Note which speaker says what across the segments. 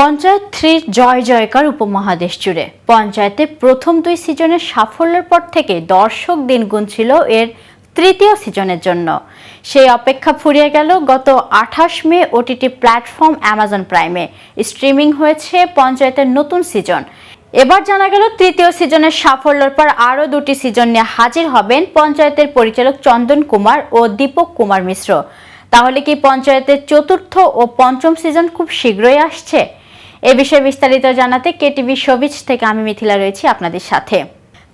Speaker 1: পঞ্চায়েত থ্রির জয় জয়কার উপমহাদেশ জুড়ে। পঞ্চায়েতে প্রথম দুই সিজনের সাফল্যের পর থেকে দর্শক দিন গুনছিল এর তৃতীয় সিজনের জন্য। সেই অপেক্ষা ফুরিয়ে গেল গত আঠাশ মে ওটিটি প্ল্যাটফর্ম অ্যামাজন প্রাইমে। স্ট্রিমিং হয়েছে পঞ্চায়েতের নতুন সিজন। এবার জানা গেল তৃতীয় সিজনের সাফল্যের পর আরও দুটি সিজন নিয়ে হাজির হবেন পঞ্চায়েতের পরিচালক চন্দন কুমার ও দীপক কুমার মিশ্র। তাহলে কি পঞ্চায়েতের চতুর্থ ও পঞ্চম সিজন খুব শীঘ্রই আসছে? এ বিষয়ে বিস্তারিত জানাতে কেটিভি সবিজ থেকে আমি মিথিলা রয়েছি আপনাদের সাথে।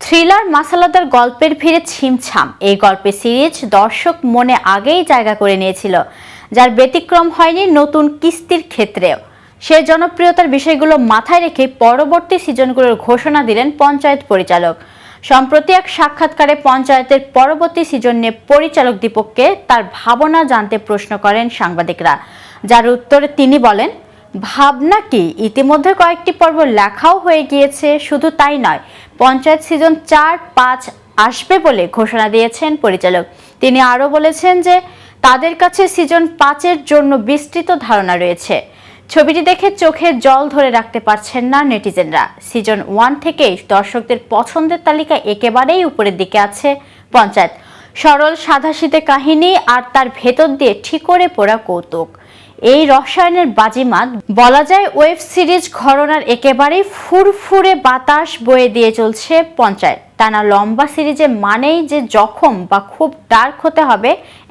Speaker 1: থ্রিলার মাসালাদার গল্পের ভিড়ে ছিমছাম। এই গল্পের সিরিজ দর্শক মনে আগেই জায়গা করে নিয়েছিল, যার ব্যতিক্রম হয়নি নতুন কিস্তির ক্ষেত্রেও। সে জনপ্রিয়তার বিষয়গুলো মাথায় রেখে পরবর্তী সিজনগুলোর ঘোষণা দিলেন পঞ্চায়েত পরিচালক। সম্প্রতি এক সাক্ষাৎকারে পঞ্চায়েতের পরবর্তী সিজন নিয়ে পরিচালক দীপককে তার ভাবনা জানতে প্রশ্ন করেন সাংবাদিকরা, যার উত্তরে তিনি বলেন ভাবনা কি ইতিমধ্যে কয়েকটি পর্ব লেখাও হয়ে গিয়েছে, শুধু তাই নয়, পঞ্চায়েত সিজন চার, পাঁচ আসবে বলে ঘোষণা দিয়েছেন পরিচালক। তিনি আরও বলেছেন যে, তাদের কাছে সিজন পাঁচের জন্য বিস্তৃত ধারণা রয়েছে। ছবিটি দেখে চোখে জল ধরে রাখতে পারছেন না নেটিজেনরা। সিজন ওয়ান থেকেই দর্শকদের পছন্দের তালিকা একেবারেই উপরের দিকে আছে পঞ্চায়েত। সরল সাদাশীতে কাহিনী আর তার ভেতর দিয়ে ঠিকরে পড়া কৌতুক। এই রসায়নের বাজিমাত বলা যায় ওয়েব সিরিজ ঘরনার একেবারেই ফুরফুরে বাতাস বয়ে দিয়ে চলছে পঞ্চায়েত। টানা লম্বা সিরিজে মানেই যে জখম বা খুব ডার্ক হতে হবে,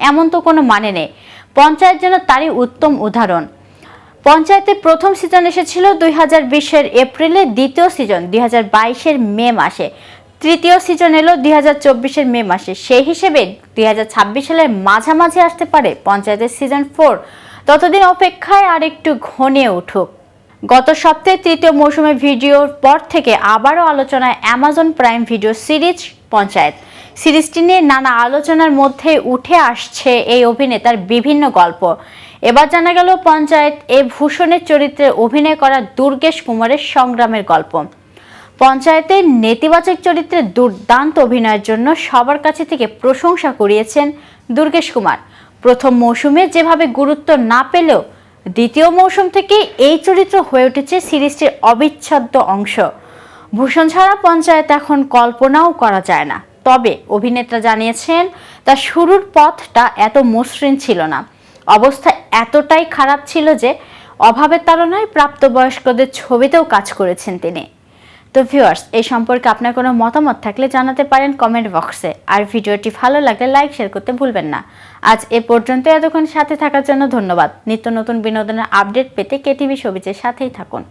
Speaker 1: এমন তো কোনো মানে নেই। পঞ্চায়েত যেন তারই উত্তম উদাহরণ। পঞ্চায়েতের প্রথম সিজন এসেছিল দুই হাজার বিশের এপ্রিলে, দ্বিতীয় সিজন দুই হাজার বাইশের মে মাসে। তৃতীয় সিজন এলো দুই হাজার চব্বিশের মে মাসে। সেই হিসেবে দুই হাজার ছাব্বিশ সালের মাঝামাঝি আসতে পারে পঞ্চায়েতের সিজন ফোর ততদিন অপেক্ষায় আর একটু ঘনিয়ে উঠুক। গত সপ্তাহে তৃতীয় মৌসুমে ভিডিওর পর থেকে আবারও আলোচনায় Amazon prime video series Panchayat. সিরিজটি নিয়ে নানা আলোচনার মধ্যে উঠে আসছে এই অভিনেতার বিভিন্ন গল্প। এবার জানা গেল পঞ্চায়েত এ ভূষণের চরিত্রে অভিনয় করা দুর্গেশ কুমারের সংগ্রামের গল্প। পঞ্চায়েতের নেতিবাচক চরিত্রে দুর্দান্ত অভিনয়ের জন্য সবার কাছে থেকে প্রশংসা কুড়িয়েছেন দুর্গেশ কুমার। প্রথম মৌসুমে যেভাবে গুরুত্ব না পেলেও দ্বিতীয় মৌসুম থেকে এই চরিত্র হয়ে উঠেছে সিরিজটির অবিচ্ছেদ্য অংশ। ভূষণ ছাড়া পঞ্চায়েত এখন কল্পনাও করা যায় না। তবে অভিনেতা জানিয়েছেন, তার শুরুর পথটা এত মসৃণ ছিল না। অবস্থা এতটাই খারাপ ছিল যে অভাবের তাড়নায় প্রাপ্তবয়স্কদের ছবিতেও কাজ করেছেন তিনি। তো ভিউয়ার্স এই সম্পর্কে আপনার কোনো মতামত থাকলে জানাতে পারেন কমেন্ট বক্সে আর ভিডিওটি ভালো লাগলে লাইক শেয়ার করতে ভুলবেন না। আজ এ পর্যন্ত এতক্ষণ সাথে থাকার জন্য ধন্যবাদ। নিত্য নতুন বিনোদনের আপডেট পেতে কেটিভি সবিজের সাথেই থাকুন।